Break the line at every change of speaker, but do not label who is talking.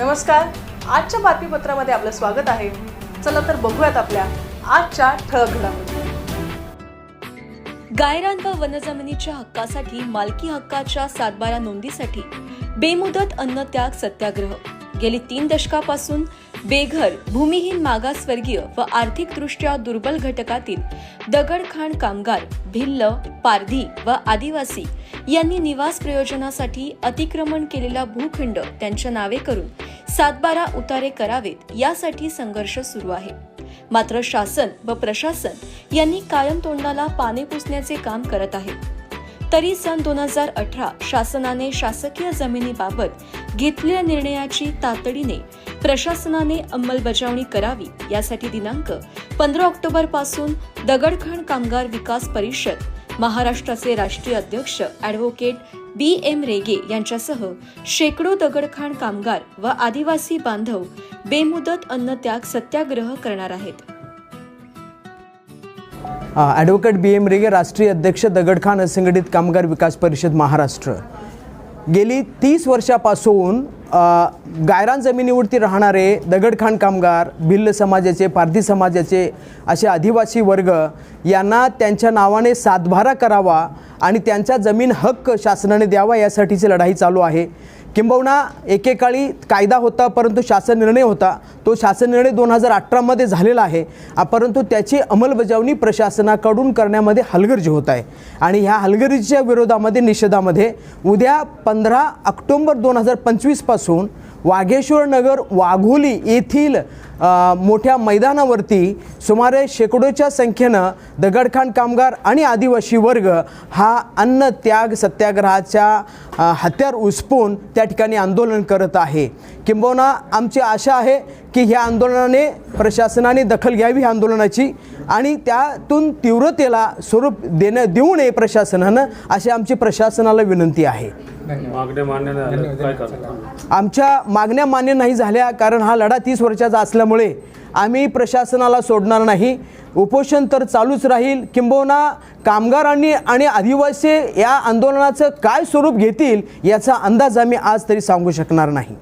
नमस्कार. आजच्या बातमीपत्रामध्ये आपलं स्वागत आहे. चला तर बघूयात आपल्या आजच्या ठळक घडामोडी.
गायरान व वनजमिनीच्या हक्कासाठी मालकी हक्काच्या सातबारा नोंदीसाठी बेमुदत अन्नत्याग सत्याग्रह. गेली तीन दशकापासून बेघर भूमिहीन मागासवर्गीय व आर्थिकदृष्ट्या दुर्बल घटकातील दगडखाण कामगार भिल्ल पारधी व आदिवासी यांनी निवास प्रयोजनासाठी अतिक्रमण केलेला भूखंड त्यांच्या नावे करून सातबारा उतारे करावेत यासाठी संघर्ष सुरू आहे. मात्र शासन व प्रशासन यांनी कायम तोंडाला पाने पुसण्याचे काम करत आहे. तरी सन दोन हजार अठरा शासनाने शासकीय जमिनीबाबत घेतलेल्या निर्णयाची तातडीने प्रशासनाने अंमलबजावणी करावी यासाठी दिनांक पंधरा ऑक्टोबरपासून कामगार विकास परिषद महाराष्ट्राचे राष्ट्रीय अध्यक्ष ॲडव्होकेट बी एम रेगे यांच्यासह शेकडो दगडखाण कामगार व आदिवासी बांधव बेमुदत अन्नत्याग सत्याग्रह करणार आहेत.
ॲडव्होकेट बी एम रेगे राष्ट्रीय अध्यक्ष दगडखान असंघटित कामगार विकास परिषद महाराष्ट्र. गेली तीस वर्षापासून गायरान जमिनीवरती राहणारे दगडखाण कामगार भिल्ल समाजाचे पारधी समाजाचे असे आदिवासी वर्ग यांना त्यांच्या नावाने सातभारा करावा आणि त्यांचा जमीन हक्क शासनाने द्यावा यासाठीची लढाई चालू आहे. किंबहुना एकेकाळी कायदा होता परंतु शासन निर्णय होता. तो शासन निर्णय दोन हजार अठरामध्ये झालेला आहे. परंतु त्याची अंमलबजावणी प्रशासनाकडून करण्यामध्ये हलगर्जी होत आहे. आणि ह्या हलगर्जीच्या विरोधामध्ये निषेधामध्ये उद्या पंधरा ऑक्टोंबर दोन हजार पंचवीसपासून वाघेश्वर नगर वाघोली येथील मोठ्या मैदानावरती सुमारे शेकडोच्या संख्येनं दगडखाण कामगार आणि आदिवासी वर्ग हा अन्न त्याग सत्याग्रहाच्या हत्यार उचपून त्या ठिकाणी आंदोलन करत आहे. किंबहुना आमची आशा आहे की ह्या आंदोलनाने प्रशासनाने दखल घ्यावी ह्या आंदोलनाची आणि त्यातून तीव्रतेला स्वरूप देणं देऊ नये प्रशासनानं अशी आमची प्रशासनाला विनंती आहे.
मागण्या मान्य नाही झाल्या. काय करणार?
आमच्या मागण्या मान्य नाही झाल्या कारण हा लढा तीस वर्षाचा असल्यामुळे आम्ही प्रशासनाला सोडणार नाही. उपोषण तर चालूच राहील. किंबहुना कामगारांनी आणि आदिवासी या आंदोलनाचं काय स्वरूप घेतील याचा अंदाज आम्ही आज तरी सांगू शकणार नाही.